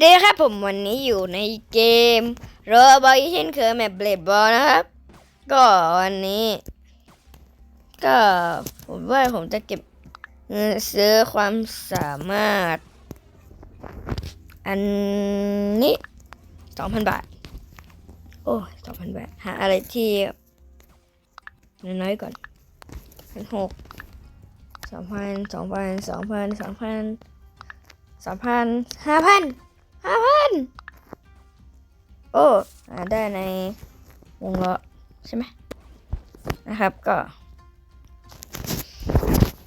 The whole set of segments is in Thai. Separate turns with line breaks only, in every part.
เดครับผมวันนี้อยู่ในเกมโรบอยเช่นเคยแมปเบลดบอลนะครับ ก็วันนี้ ก็ผมว่าผมจะเก็บเงินซื้อความสามารถ อันนี้สองพันบาท โอ้สองพันบาท หาอะไรที่ น้อยๆก่อนพันหกสองพันสองพันสองพันสองพันสามพันห้าพัน ห้าพันโอ้ได้ในวงล้อใช่ไหมนะครับก็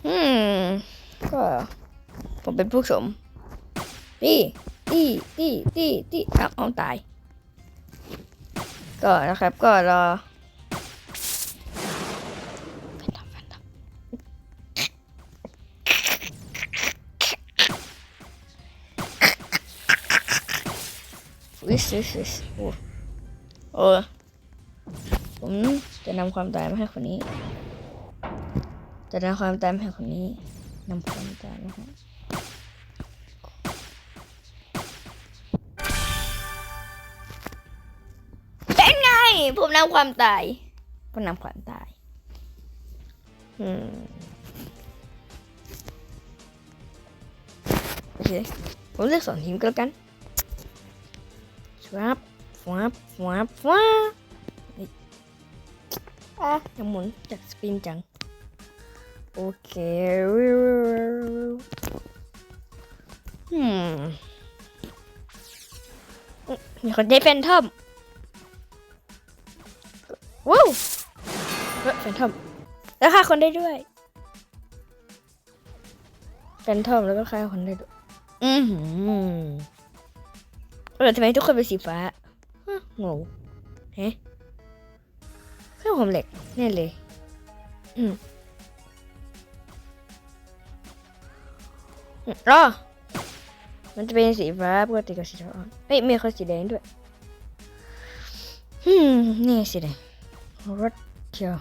อืม ก็ ผมเป็นผู้ชมตีตีตีตีตีเอาเอาตาย ก็นะครับก็รอ วิสวิสวิสโอ้โอ้ผมจะนำความตายมาให้คนนี้ จะนำความตายมาให้คนนี้นำความตายมาให้เป็นไง ผมนำความตายผมนำความตายอืมโอเคผมเลือกสองทีมก็แล้วกัน สวับสวับสวับสวับอะยังหมุนจากสปินจัง โอเคอืมมีคนได้แฟนทอมว้าวเฮ้ยแฟนทอมแล้วฆ่าคนได้ด้วยแฟนทอมแล้วก็ฆ่าคนได้ด้วย อือหือ เออทำไมทุกคนเป็นสีฟ้าฮะงงเฮ้เครื่องผมเหล็กแน่เลย อืมรอมันจะเป็นสีฟ้าปกติกับสีทองเอ้ยมีคนสีแดงด้วยอืมนี่สีแดงรถเขียว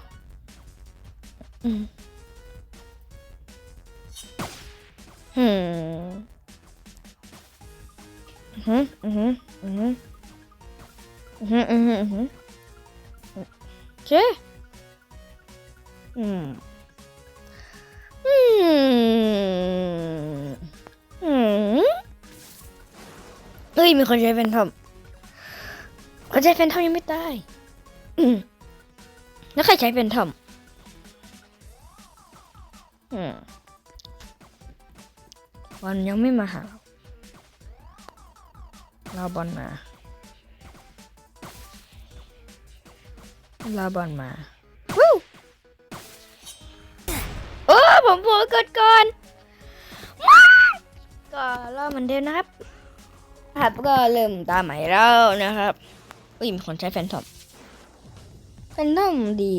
อืมอืม อืมอืมอืมอืมอืมอืมอืมโอเคอืมอืมอืมเฮ้ยมีคนใช้แฟนทอมคนใช้แฟนทอมยังไม่ตายอืมแล้วใครใช้แฟนทอมอืมบอลยังไม่มาหาเรา เราบอลมาเราบอลมาวู้โอ้ผมโผล่กดก่อนว้าก็รอบเหมือนเดิมนะครับครับก็เริ่มตามใหม่แล้วนะครับอุ้ยมีคนใช้แฟนทอมแฟนทอมดี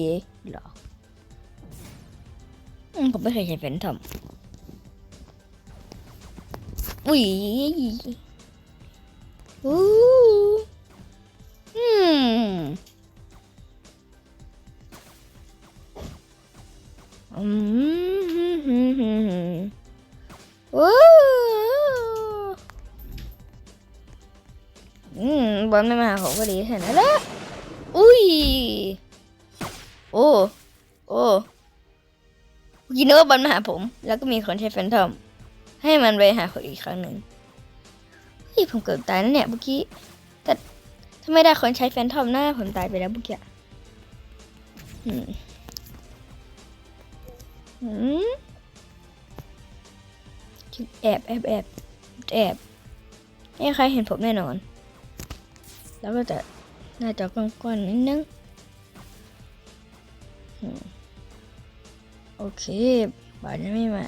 เหรอผมไม่เคยใช้แฟนทอมอุ้ย อู้อืมอืมโอ้อืมบอลไม่มาหาผมก็ดีแค่นั้นแหละอุ้ย โอ้ โอ้ยินดีว่าบอลมาหาผม แล้วก็มีคนใช้แฟนทอม ให้มันไปหาคนอีกครั้งหนึ่ง ฮ้ยผมเกือบตายแล้วเนี่ยเมื่อกี้ แต่ถ้าไม่ได้คนใช้แฟนทอมหน้าผมตายไปแล้วเมื่อกี้อืมหืมแอบแอบแอบแอบไม่ใครเห็นผมแน่นอน แล้วก็จะน่าจะกว้างๆนิดนึงโอเคบาทยังไม่มา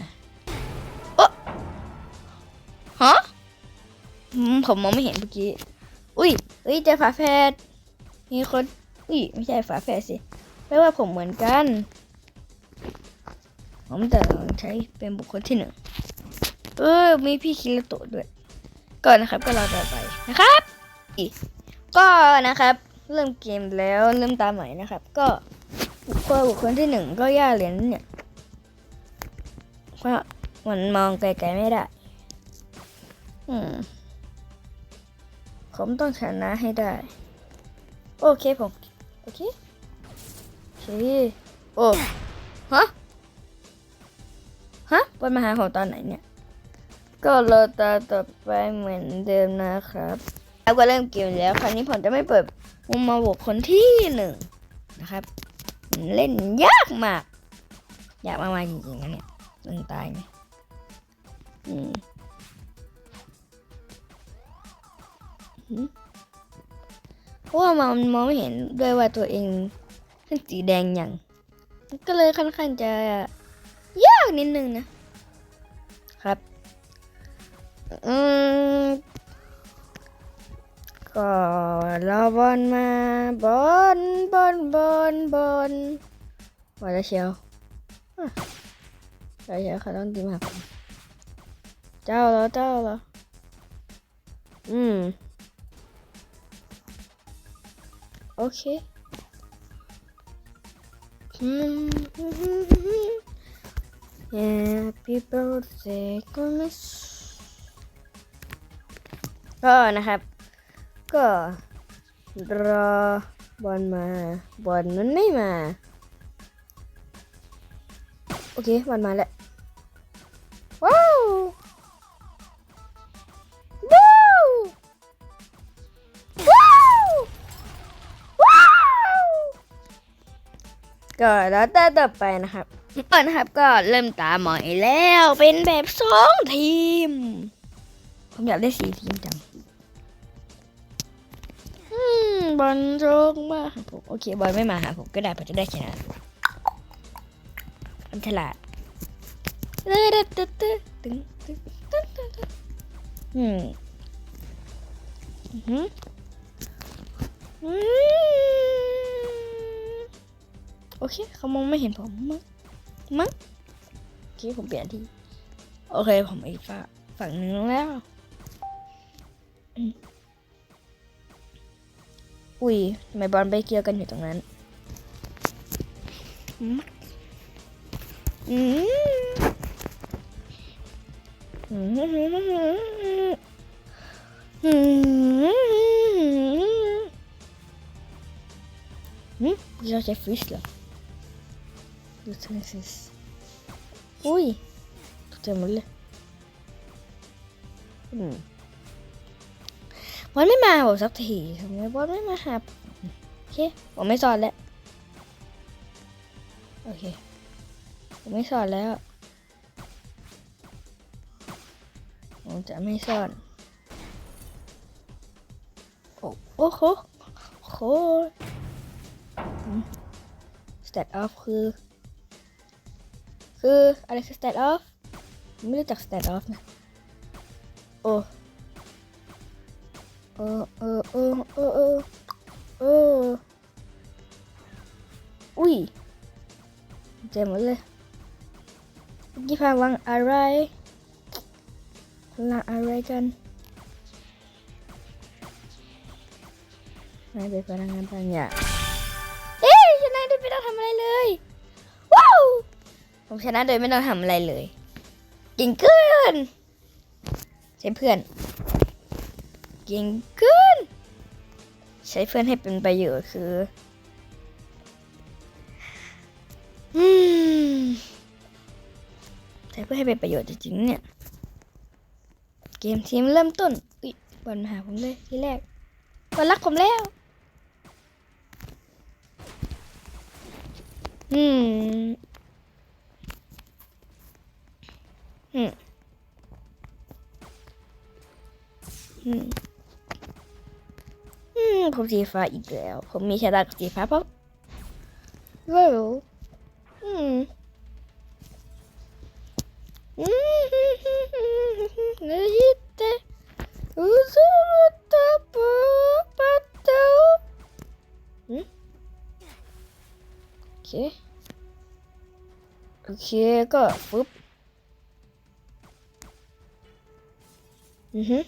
ผมมองไม่เห็นเมื่อกี้ อุ้ยอุ้ยเจอฝาแฝดมีคน อุ้ยไม่ใช่ฝาแฝดสิแปลว่าผมเหมือนกัน ผมจะลองใช้เป็นบุคคลที่หนึ่ง เออ มีพี่คิริโตะด้วย ก่อนนะครับก็รอต่อไปนะครับอีก็นะครับ เริ่มเกมแล้วเริ่มตามใหม่นะครับ ก็บุคคลบุคคลที่หนึ่งก็ยากเหรียญเนี่ยเพราะมันมองไกลๆไม่ได้ อืม ผมต้องชนะให้ได้ โอเคผมโอเคโอเคโอ้ฮะฮะบอลมาหาผมตอนไหนเนี่ย ก็รอตาต่อไปเหมือนเดิมนะครับ แล้วก็เริ่มเกมแล้ว คราวนี้ผมจะไม่เปิดมุมมาบวกคนที่หนึ่งนะครับ เล่นยากมาก ยากมากๆจริงๆนะเนี่ยตึงตายเนี่ยอืม เพราะว่ามันมองไม่เห็นด้วยว่าตัวเองเป็นสีแดงอย่าง ก็เลยค่อนข้างจะยากนิดนึงนะครับ อืมก็รอบอลมาบอลบอลบอลบอลบอลแล้วเชียวอะแล้วเชียวเขาต้องตีมาผมเจ้าเหรอเจ้าเหรออืม โอเคอืม Happy birthday to Miss ก็นะครับ ก็รอบอลมาบอลมันไม่มา โอเคบอลมาแล้ว ก็แล้วแต่ต่อไปนะครับก็นะครับก็เริ่มตามหมอยแล้วเป็นแบบสองทีม ผมอยากได้สี่ทีมจังอืมบอลโจกมาหาผมโอเคบอลไม่มาหาผมก็ได้ผมจะได้ชนะอันฉลาดเด้อเด้อเด้อเด้อตึงตึงตึงตึงตึงอืมอือหืออืม โอเคเขามองไม่เห็นผมมั้งมั้งโอเคผมเปลี่ยนที่ โอเคผมอีกฝั่งฝั่งหนึงแล้วอุ้ยทำไมบอลไปเกี่ยวกันอยู่ตรงนั้นอืมอืมอืมอืมอืมเราใช้ฟิชเหรอ ดูทางฟิชอุ้ยเต็มหมดเลยอืมบอลไม่มาบอกสักทีทำไมบอลไม่มาหาผมโอเค ผมไม่สอนแล้ว โอเค ผมไม่สอนแล้ว ผมจะไม่สอนโอ้โอ้โหโหสเตตออฟคือ คืออะไรคือสเตตออฟไม่รู้จักสเตตออฟนะ โอ้เออเออเออเออเออเอออุ้ยเจ็บหมดเลยกี้พลังอะไรพลังอะไรกันนายเป็นพลังงานบางอย่างเอ้ยชนะโดยไม่ต้องทำอะไรเลย ว้าว ผมชนะโดยไม่ต้องทำอะไรเลยเก่งเกินใช่เพื่อนเก่งเกินใช้เพื่อนให้เป็นประโยชน์คืออืมใช้เพื่อให้เป็นประโยชน์จริงๆเนี่ย เกมทีมเริ่มต้นอุ๊ยบอลมาหาผมเลยทีแรกบอลรักผมแล้ว อืม อืมอืมอืมผมสีฟ้าอีกแล้ว ผมมีชะตากับสีฟ้าเพราะไม่รู้อืมอืมนึกแต่อุซุตะปุปัตโตอืมโอเคโอเคก็ฟึบ อือฮึ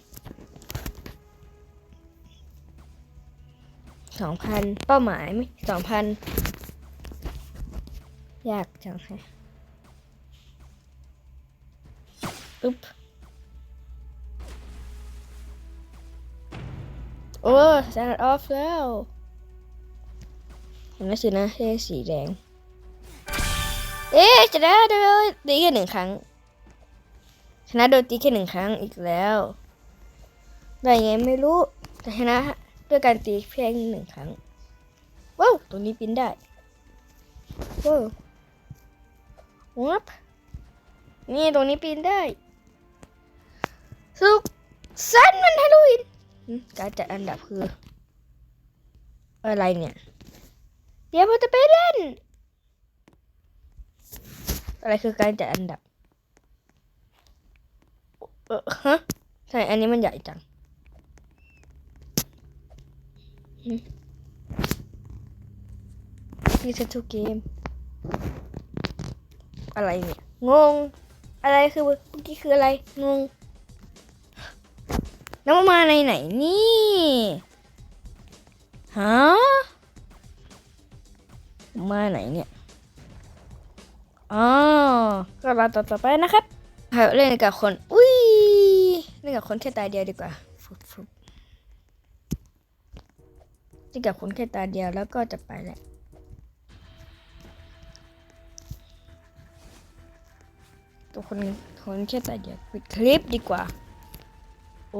สองพันเป้าหมายไหมสองพันยากจังฮะอึ๊บโอ้สตาร์ออฟแล้วเห็นไหมสินะเสีแดง เอ๊ะจะได้โดนตีแค่หนึ่งครั้งชนะโดนตีแค่หนึ่งครั้งอีกแล้ว ได้ไงไม่รู้แต่ชนะด้วยการตีเพียงหนึ่งครั้ง ว้าวตรงนี้ปีนได้ ว้าววับนี่ตรงนี้ปีนได้ สุขสันต์วันฮาโลวีนการจัดอันดับคือ อะไรเนี่ย เดี๋ยวผมจะไปเล่น อะไรคือการจัดอันดับ เออฮะใช่อันนี้มันใหญ่จังหืม นี่คือทุกเกม อะไรเนี่ย งง อะไรคือเมื่อกี้คืออะไร งง แล้วมันมาในไหนนี่ฮะมาไหนเนี่ย อ๋อ ก็รอต่อต่อไปนะครับเล่นกับคน อุ้ย เล่นกับคนแค่ตาเดียวดีกว่าฟุบฟุบ เล่นกับคนแค่ตาเดียวแล้วก็จะไปแหละตัวคนคนแค่ตาเดียวปิดคลิปดีกว่า โอ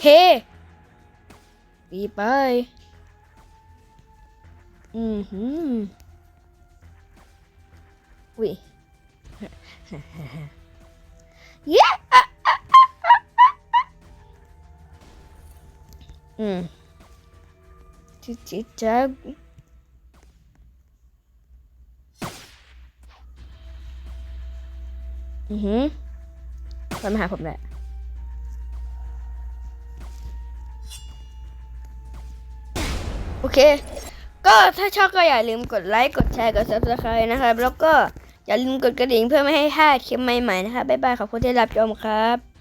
เคปีไป อือหืออุ้ยเย้อืม จิจิจับอือหือมันมาหาผมแหละโอเค ก็ถ้าชอบก็อย่าลืมกดไลค์ กดแชร์ กด subscribe นะครับ แล้วก็อย่าลืมกดกระดิ่งเพื่อไม่ให้พลาดคลิปใหม่ๆนะครับบ๊ายบาย ขอบคุณที่รับชมครับ